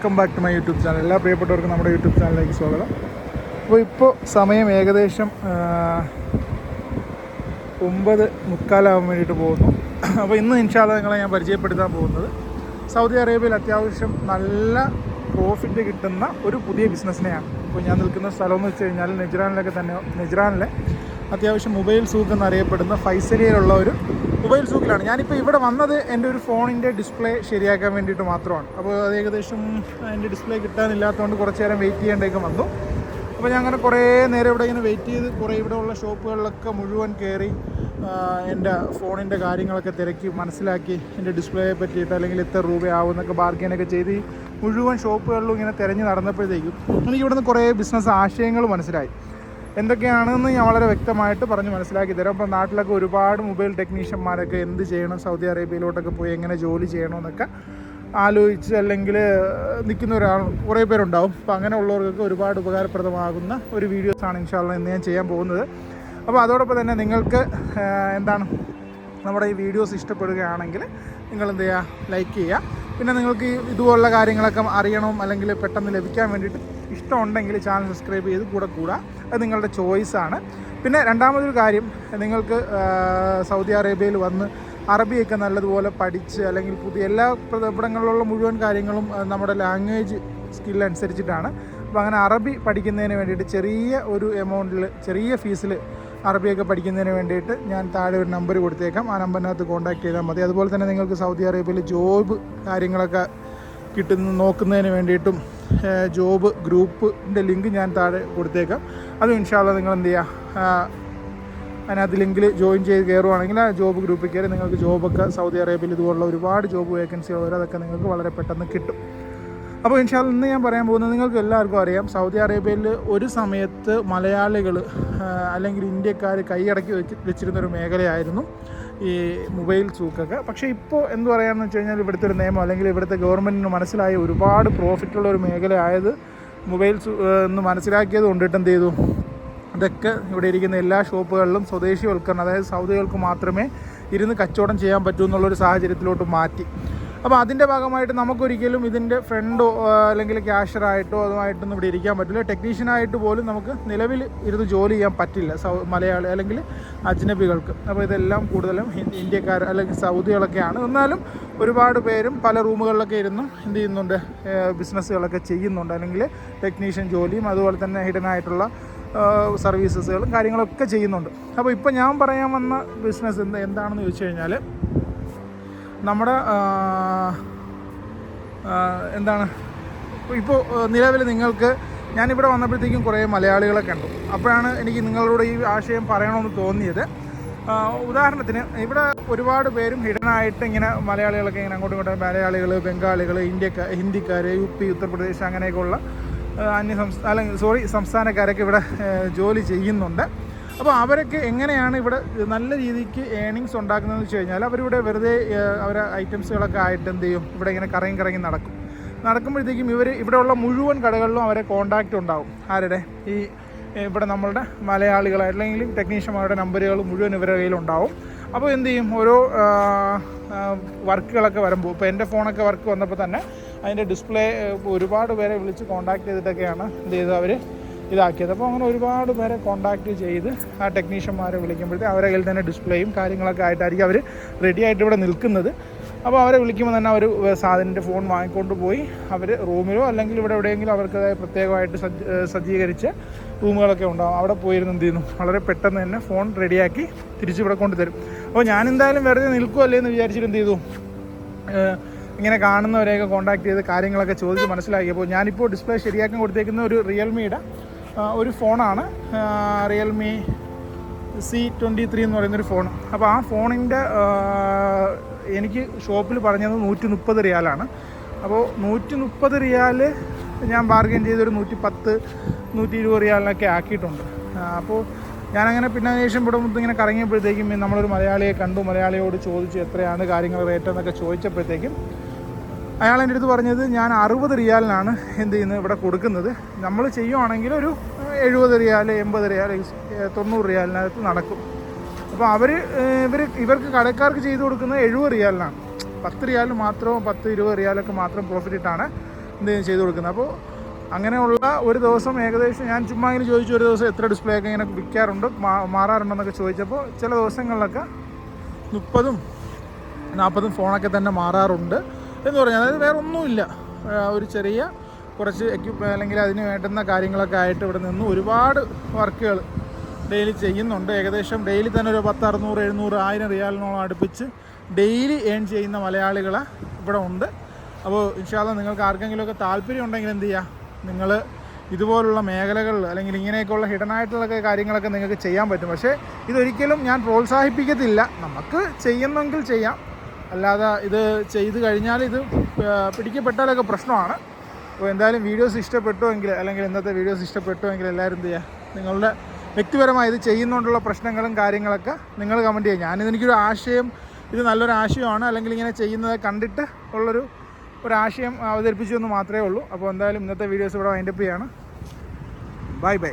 Welcome back to my YouTube channel എല്ലാ പ്രിയപ്പെട്ടവർക്കും നമ്മുടെ യൂട്യൂബ് ചാനലിലേക്ക് സ്വാഗതം. അപ്പോൾ ഇപ്പോൾ സമയം ഏകദേശം ഒമ്പത് മുക്കാലാവാൻ വേണ്ടിയിട്ട് പോകുന്നു. അപ്പോൾ ഇന്ന് ഇൻഷാദ നിങ്ങളെ ഞാൻ പരിചയപ്പെടുത്താൻ പോകുന്നത് സൗദി അറേബ്യയിൽ അത്യാവശ്യം നല്ല പ്രോഫിറ്റ് കിട്ടുന്ന ഒരു പുതിയ ബിസിനസ്സിനെയാണ് ഇപ്പോൾ ഞാൻ നിൽക്കുന്ന സ്ഥലം എന്ന് വെച്ച് കഴിഞ്ഞാൽ നെജ്റാനിലൊക്കെ തന്നെ നെജ്റാനിലെ അത്യാവശ്യം മൊബൈൽ സൂക്ക് എന്നറിയപ്പെടുന്ന ഫൈസലിയിലുള്ള ഒരു മൊബൈൽ സൂക്കിലാണ്. ഞാനിപ്പോൾ ഇവിടെ വന്നത് എന്റെ ഒരു ഫോണിന്റെ ഡിസ്പ്ലേ ശരിയാക്കാൻ വേണ്ടിയിട്ട് മാത്രമാണ്. അപ്പോൾ അത് ഏകദേശം അതിന്റെ ഡിസ്പ്ലേ കിട്ടാനില്ലാത്തതുകൊണ്ട് കുറച്ച് നേരം വെയിറ്റ് ചെയ്യേണ്ടതൊക്കെ വന്നു. അപ്പോൾ ഞാൻ അങ്ങനെ കുറേ നേരം ഇവിടെ ഇങ്ങനെ വെയിറ്റ് ചെയ്ത് കുറേ ഇവിടെയുള്ള ഷോപ്പുകളിലൊക്കെ മുഴുവൻ കയറി എന്റെ ഫോണിന്റെ കാര്യങ്ങളൊക്കെ തിരക്കി മനസ്സിലാക്കി എന്റെ ഡിസ്പ്ലേയെ പറ്റിയിട്ട് അല്ലെങ്കിൽ എത്ര രൂപയാവും എന്നൊക്കെ ബാർഗെയിനൊക്കെ ചെയ്ത് മുഴുവൻ ഷോപ്പുകളിലും ഇങ്ങനെ തിരഞ്ഞ് നടന്നപ്പോഴത്തേക്കും എനിക്ക് ഇവിടുന്ന് കുറേ ബിസിനസ് ആശയങ്ങൾ മനസ്സിലായി. എന്തൊക്കെയാണെന്ന് ഞാൻ വളരെ വ്യക്തമായിട്ട് പറഞ്ഞ് മനസ്സിലാക്കി തരാം. അപ്പോൾ നാട്ടിലൊക്കെ ഒരുപാട് മൊബൈൽ ടെക്നീഷ്യന്മാരൊക്കെ എന്ത് ചെയ്യണം? സൗദി അറേബ്യയിലോട്ടൊക്കെ പോയി എങ്ങനെ ജോലി ചെയ്യണമെന്നൊക്കെ ആലോചിച്ച് അല്ലെങ്കിൽ നിൽക്കുന്ന ഒരാൾ കുറേ പേരുണ്ടാവും. അപ്പോൾ അങ്ങനെയുള്ളവർക്കൊക്കെ ഒരുപാട് ഉപകാരപ്രദമാകുന്ന ഒരു വീഡിയോസാണ് ഇൻഷാല്ല ഇന്ന് ഞാൻ ചെയ്യാൻ പോകുന്നത്. അപ്പോൾ അതോടൊപ്പം തന്നെ നിങ്ങൾക്ക് എന്താണ് നമ്മുടെ ഈ വീഡിയോസ് ഇഷ്ടപ്പെടുകയാണെങ്കിൽ നിങ്ങൾ എന്ത് ചെയ്യുക? ലൈക്ക് ചെയ്യുക. പിന്നെ നിങ്ങൾക്ക് ഇതുപോലുള്ള കാര്യങ്ങളൊക്കെ അറിയണം അല്ലെങ്കിൽ പെട്ടെന്ന് ലഭിക്കാൻ വേണ്ടിയിട്ട് ഇഷ്ടമുണ്ടെങ്കിൽ ചാനൽ സബ്സ്ക്രൈബ് ചെയ്ത് കൂടെ കൂടാ. അത് നിങ്ങളുടെ ചോയ്സാണ് പിന്നെ രണ്ടാമതൊരു കാര്യം നിങ്ങൾക്ക് സൗദി അറേബ്യയിൽ വന്ന് അറബിയൊക്കെ നല്ലതുപോലെ പഠിച്ച് അല്ലെങ്കിൽ പുതിയ എല്ലാ ഇവിടങ്ങളിലുള്ള മുഴുവൻ കാര്യങ്ങളും നമ്മുടെ ലാംഗ്വേജ് സ്കിൽ അനുസരിച്ചിട്ടാണ്. അപ്പോൾ അങ്ങനെ അറബി പഠിക്കുന്നതിന് വേണ്ടിയിട്ട് ചെറിയ ഒരു എമൗണ്ടിൽ ചെറിയ ഫീസിൽ അറബിയൊക്കെ പഠിക്കുന്നതിന് വേണ്ടിയിട്ട് ഞാൻ താഴെ ഒരു നമ്പർ കൊടുത്തേക്കാം. ആ നമ്പറിനകത്ത് കോൺടാക്ട് ചെയ്താൽ മതി. അതുപോലെ തന്നെ നിങ്ങൾക്ക് സൗദി അറേബ്യയിൽ ജോബ് കാര്യങ്ങളൊക്കെ കിട്ടുന്ന നോക്കുന്നതിന് വേണ്ടിയിട്ടും ജോബ് ഗ്രൂപ്പിന്റെ ലിങ്ക് ഞാൻ താഴെ കൊടുത്തേക്കാം. അത് ഇൻഷാല്ല നിങ്ങൾ എന്ത് ചെയ്യുക അതിനകത്ത് ലിങ്കിൽ ജോയിൻ ചെയ്ത് കയറുവാണെങ്കിൽ ആ ജോബ് ഗ്രൂപ്പിൽ കയറി നിങ്ങൾക്ക് ജോബൊക്കെ സൗദി അറേബ്യയിൽ ഇതുപോലുള്ള ഒരുപാട് ജോബ് വേക്കൻസികൾ വരും അതൊക്കെ നിങ്ങൾക്ക് വളരെ പെട്ടെന്ന് കിട്ടും. അപ്പോൾ ഇൻഷാൽ ഇന്ന് ഞാൻ പറയാൻ പോകുന്നത് നിങ്ങൾക്ക് എല്ലാവർക്കും അറിയാം. സൗദി അറേബ്യയിൽ ഒരു സമയത്ത് മലയാളികൾ അല്ലെങ്കിൽ ഇന്ത്യക്കാർ കൈയടക്കി വെച്ച് വെച്ചിരുന്നൊരു മേഖലയായിരുന്നു. ഈ മൊബൈൽ സൂക്കൊക്കെ പക്ഷേ ഇപ്പോൾ എന്ത് പറയാമെന്ന് വെച്ച് കഴിഞ്ഞാൽ ഇവിടുത്തെ ഒരു നിയമം അല്ലെങ്കിൽ ഇവിടുത്തെ ഗവൺമെന്റിന് മനസ്സിലായ ഒരുപാട് പ്രോഫിറ്റുള്ള ഒരു മേഖലയായത് മൊബൈൽ എന്ന് മനസ്സിലാക്കിയത് കൊണ്ടിട്ട് എന്ത് ചെയ്തു? ഇതൊക്കെ ഇവിടെ ഇരിക്കുന്ന എല്ലാ ഷോപ്പുകളിലും സ്വദേശിവൽക്കരണം അതായത് സൗദികൾക്ക് മാത്രമേ ഇരുന്ന് കച്ചവടം ചെയ്യാൻ പറ്റൂ എന്നുള്ളൊരു സാഹചര്യത്തിലോട്ട് മാറ്റി. അപ്പോൾ അതിന്റെ ഭാഗമായിട്ട് നമുക്കൊരിക്കലും ഇതിന്റെ ഫ്രണ്ടോ അല്ലെങ്കിൽ ക്യാഷറായിട്ടോ അതുമായിട്ടൊന്നും ഇവിടെ ഇരിക്കാൻ പറ്റില്ല. ടെക്നീഷ്യനായിട്ട് പോലും നമുക്ക് നിലവിൽ ഇരുന്ന് ജോലി ചെയ്യാൻ പറ്റില്ല സൗ മലയാളി അല്ലെങ്കിൽ അജ്നബികൾക്ക്. അപ്പോൾ ഇതെല്ലാം കൂടുതലും ഇന്ത്യക്കാർ അല്ലെങ്കിൽ സൗദികളൊക്കെയാണ്. എന്നാലും ഒരുപാട് പേരും പല റൂമുകളിലൊക്കെ ഇരുന്നും എന്ത് ചെയ്യുന്നുണ്ട് ബിസിനസ്സുകളൊക്കെ ചെയ്യുന്നുണ്ട്. അല്ലെങ്കിൽ ടെക്നീഷ്യൻ ജോലിയും അതുപോലെ തന്നെ ഹിഡൻ ആയിട്ടുള്ള സർവീസസുകളും കാര്യങ്ങളൊക്കെ ചെയ്യുന്നുണ്ട്. അപ്പോൾ ഇപ്പോൾ ഞാൻ പറയാൻ വന്ന ബിസിനസ് എന്ത് എന്താണെന്ന് ചോദിച്ചു കഴിഞ്ഞാൽ നമ്മുടെ എന്താണ്? ഇപ്പോൾ നിലവിൽ നിങ്ങൾക്ക് ഞാനിവിടെ വന്നപ്പോഴത്തേക്കും കുറേ മലയാളികളെ കണ്ടു അപ്പോഴാണ് എനിക്ക് നിങ്ങളോട് ഈ ആശയം പറയണമെന്ന് തോന്നിയത്. ഉദാഹരണത്തിന് ഇവിടെ ഒരുപാട് പേരും ഹിഡനായിട്ട് ഇങ്ങനെ മലയാളികളൊക്കെ ഇങ്ങനെ അങ്ങോട്ടും ഇങ്ങോട്ടും മലയാളികൾ ബംഗാളികൾ ഇന്ത്യക്കാർ ഹിന്ദിക്കാർ യു പി ഉത്തർപ്രദേശ് അങ്ങനെയൊക്കെയുള്ള അന്യ സംസ്ഥാന അല്ലെങ്കിൽ സോറി സംസ്ഥാനക്കാരൊക്കെ ഇവിടെ ജോലി ചെയ്യുന്നുണ്ട്. അപ്പോൾ അവരൊക്കെ എങ്ങനെയാണ് ഇവിടെ നല്ല രീതിക്ക് ഏണിങ്സ് ഉണ്ടാക്കുന്നതെന്ന് വെച്ച് കഴിഞ്ഞാൽ അവരിവിടെ വെറുതെ അവരെ ഐറ്റംസുകളൊക്കെ ആയിട്ട് എന്ത് ചെയ്യും? ഇവിടെ ഇങ്ങനെ കറങ്ങി കറങ്ങി നടക്കും. നടക്കുമ്പോഴത്തേക്കും ഇവർ ഇവിടെയുള്ള മുഴുവൻ കടകളിലും അവരെ കോണ്ടാക്റ്റ് ഉണ്ടാവും. ആരുടെ? ഈ ഇവിടെ നമ്മളുടെ മലയാളികൾ അല്ലെങ്കിൽ ടെക്നീഷ്യന്മാരുടെ നമ്പറുകൾ മുഴുവൻ ഇവരുടെ കയ്യിലുണ്ടാവും അപ്പോൾ എന്ത് ചെയ്യും? ഓരോ വർക്കുകളൊക്കെ വരുമ്പോൾ ഇപ്പോൾ എന്റെ ഫോണൊക്കെ വർക്ക് വന്നപ്പോൾ തന്നെ അതിന്റെ ഡിസ്പ്ലേ ഒരുപാട് പേരെ വിളിച്ച് കോണ്ടാക്ട് ചെയ്തിട്ടൊക്കെയാണ് എന്ത് ചെയ്തത് അവർ ഇതാക്കിയത്. അപ്പോൾ അങ്ങനെ ഒരുപാട് പേരെ കോണ്ടാക്ട് ചെയ്ത് ആ ടെക്നീഷ്യന്മാരെ വിളിക്കുമ്പോഴത്തേക്ക് അവരെ കയ്യിൽ തന്നെ ഡിസ്പ്ലേയും കാര്യങ്ങളൊക്കെ ആയിട്ടായിരിക്കും അവർ റെഡി ആയിട്ട് ഇവിടെ നിൽക്കുന്നത്. അപ്പോൾ അവരെ വിളിക്കുമ്പോൾ തന്നെ അവർ സാധനത്തിന്റെ ഫോൺ വാങ്ങിക്കൊണ്ട് പോയി അവർ റൂമിലോ അല്ലെങ്കിൽ ഇവിടെ എവിടെയെങ്കിലും അവർക്ക് പ്രത്യേകമായിട്ട് സജ്ജ സജ്ജീകരിച്ച റൂമുകളൊക്കെ ഉണ്ടാകും അവിടെ പോയിരുന്ന് എന്ത് ചെയ്യുന്നു? വളരെ പെട്ടെന്ന് തന്നെ ഫോൺ റെഡിയാക്കി തിരിച്ച് ഇവിടെ കൊണ്ടുതരും അപ്പോൾ ഞാൻ എന്തായാലും വെറുതെ നിൽക്കുമല്ലേ എന്ന് വിചാരിച്ചിട്ട് എന്ത് ചെയ്തു? ഇങ്ങനെ കാണുന്നവരെയൊക്കെ കോൺടാക്ട് ചെയ്ത് കാര്യങ്ങളൊക്കെ ചോദിച്ച് മനസ്സിലാക്കിയപ്പോൾ ഞാനിപ്പോൾ ഡിസ്പ്ലേ ശരിയാക്കാൻ കൊടുത്തേക്കുന്ന ഒരു റിയൽമിയുടെ ഒരു ഫോണാണ്. റിയൽമി സി ട്വന്റി ത്രീ എന്ന് പറയുന്നൊരു ഫോൺ. അപ്പോൾ ആ ഫോണിന്റെ എനിക്ക് ഷോപ്പിൽ പറഞ്ഞത് നൂറ്റി മുപ്പത് റിയാലാണ്. അപ്പോൾ നൂറ്റി മുപ്പത് റിയാൽ ഞാൻ ബാർഗെയിൻ ചെയ്തൊരു നൂറ്റി പത്ത് നൂറ്റി ഇരുപത് റിയാലിനൊക്കെ ആക്കിയിട്ടുണ്ട്. അപ്പോൾ ഞാനങ്ങനെ പിന്നെ അതിന് ശേഷം ഇവിടെ മുത്ത് ഇങ്ങനെ കറങ്ങിയപ്പോഴത്തേക്കും നമ്മളൊരു മലയാളിയെ കണ്ടു. മലയാളിയോട് ചോദിച്ചു എത്രയാണ് കാര്യങ്ങൾ റേറ്റ് എന്നൊക്കെ ചോദിച്ചപ്പോഴത്തേക്കും അയാൾ എന്റെ അടുത്ത് പറഞ്ഞത് ഞാൻ അറുപത് റിയാലിനാണ് എന്ത് ചെയ്യുന്നത് ഇവിടെ കൊടുക്കുന്നത്. നമ്മൾ ചെയ്യുവാണെങ്കിൽ ഒരു എഴുപത് റിയാൽ എൺപത് റിയാൽ തൊണ്ണൂറ് റിയാലിനകത്ത് നടക്കും. അപ്പോൾ അവർ ഇവർ ഇവർക്ക് കടക്കാർക്ക് ചെയ്തു കൊടുക്കുന്നത് എഴുപത് റിയാലിനാണ്. പത്ത് റിയാൽ മാത്രം പത്ത് ഇരുപത് റിയാലൊക്കെ മാത്രം പ്രോഫിറ്റ് ഇട്ടാണ് എന്തെങ്കിലും ചെയ്തു കൊടുക്കുന്നത്. അപ്പോൾ അങ്ങനെയുള്ള ഒരു ദിവസം ഏകദേശം ഞാൻ ചുമ്മാ ഇങ്ങനെ ചോദിച്ചു ഒരു ദിവസം എത്ര ഡിസ്പ്ലേ ഒക്കെ ഇങ്ങനെ വിൽക്കാറുണ്ട് മാറാറുണ്ടെന്നൊക്കെ ചോദിച്ചപ്പോൾ ചില ദിവസങ്ങളിലൊക്കെ മുപ്പതും നാൽപ്പതും ഫോണൊക്കെ തന്നെ മാറാറുണ്ട്. എന്ന് പറഞ്ഞാൽ അതായത് വേറെ ഒന്നുമില്ല. ഒരു ചെറിയ കുറച്ച് എക്യുപ്പ് അല്ലെങ്കിൽ അതിന് വേണ്ടുന്ന കാര്യങ്ങളൊക്കെ ആയിട്ട് ഇവിടെ നിന്ന് ഒരുപാട് വർക്കുകൾ ഡെയിലി ചെയ്യുന്നുണ്ട്. ഏകദേശം ഡെയിലി തന്നെ ഒരു പത്ത് അറുന്നൂറ് എഴുന്നൂറ് ആയിരം റിയാലിനോളം അടുപ്പിച്ച് ഡെയിലി ഏൺ ചെയ്യുന്ന മലയാളികൾ ഇവിടെ ഉണ്ട്. അപ്പോൾ ഇൻഷാല്ല നിങ്ങൾക്ക് ആർക്കെങ്കിലുമൊക്കെ താല്പര്യം ഉണ്ടെങ്കിൽ എന്ത് ചെയ്യുക നിങ്ങൾ ഇതുപോലുള്ള മേഖലകളിൽ അല്ലെങ്കിൽ ഇങ്ങനെയൊക്കെയുള്ള ഹിഡൻ ആയിട്ടുള്ള കാര്യങ്ങളൊക്കെ നിങ്ങൾക്ക് ചെയ്യാൻ പറ്റും. പക്ഷേ ഇതൊരിക്കലും ഞാൻ പ്രോത്സാഹിപ്പിക്കത്തില്ല. നമുക്ക് ചെയ്യുന്നെങ്കിൽ ചെയ്യാം. അല്ലാതെ ഇത് ചെയ്ത് കഴിഞ്ഞാൽ ഇത് പിടിക്കപ്പെട്ടാലൊക്കെ പ്രശ്നമാണ്. അപ്പോൾ എന്തായാലും വീഡിയോസ് ഇഷ്ടപ്പെട്ടുവെങ്കിൽ അല്ലെങ്കിൽ ഇന്നത്തെ വീഡിയോസ് ഇഷ്ടപ്പെട്ടുവെങ്കിൽ എല്ലാവരും എന്ത് ചെയ്യുക നിങ്ങളുടെ വ്യക്തിപരമായി ഇത് ചെയ്യുന്നതുകൊണ്ടുള്ള പ്രശ്നങ്ങളും കാര്യങ്ങളൊക്കെ നിങ്ങൾ കമന്റ് ചെയ്യുക. ഞാനിതെനിക്കൊരു ആശയം ഇത് നല്ലൊരു ആശയമാണ്. അല്ലെങ്കിൽ ഇങ്ങനെ ചെയ്യുന്നത് കണ്ടിട്ട് ഉള്ളൊരു ഒരു ആശയം അവതരിപ്പിച്ചു എന്ന് മാത്രമേ ഉള്ളൂ. അപ്പോൾ എന്തായാലും ഇന്നത്തെ വീഡിയോസ് ഇവിടെ വൈൻഡപ്പ് ചെയ്യാണ്. Bye bye